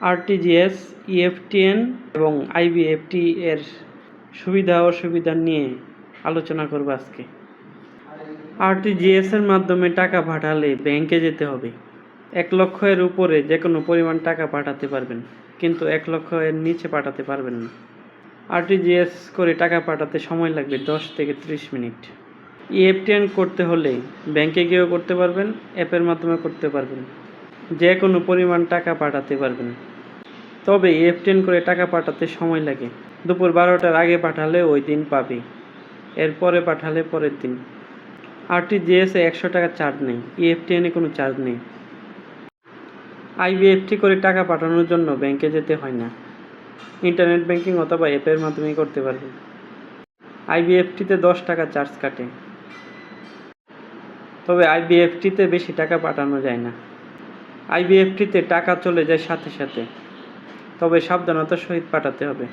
RTGS EFTN এবং আইবিএফটি এর সুবিধা অসুবিধা নিয়ে আলোচনা করব আজকে। আরটিজিএস এর মাধ্যমে টাকা পাঠালে ব্যাংকে যেতে হবে। এক লক্ষ এর উপরে যে কোনো পরিমাণ টাকা পাঠাতে পারবেন, কিন্তু এক লক্ষ এর নিচে পাঠাতে পারবেন না। আরটিজিএস করে টাকা পাঠাতে সময় লাগবে দশ থেকে ত্রিশ মিনিট। ইএফটিএন করতে হলে ব্যাংকে গিয়েও করতে পারবেন, অ্যাপের মাধ্যমে করতে পারবেন। যে কোনো পরিমাণ টাকা পাঠাতে পারবেন। তবে ইএফটিএন করে টাকা পাঠাতে সময় লাগে। দুপুর বারোটার আগে পাঠালে ওই দিন পাবে। এরপরে পাঠালে পরের দিন। আরটিজিএস একশো টাকা চার্জ নেই। ইএফটিএনে কোনো চার্জ নেই। আইবিএফটি করে টাকা পাঠানোর জন্য ব্যাংকে যেতে হয় না। ইন্টারনেট ব্যাংকিং অথবা অ্যাপের মাধ্যমেই করতে পারবেন আইবিএফটিতে দশ টাকা চার্জ কাটে। তবে আইবিএফটিতে বেশি টাকা পাঠানো যায় না। আইবিএফটিতে টাকা চলে যায় সাথে সাথে। তবে সাবধানতার সহিত পাঠাতে হবে।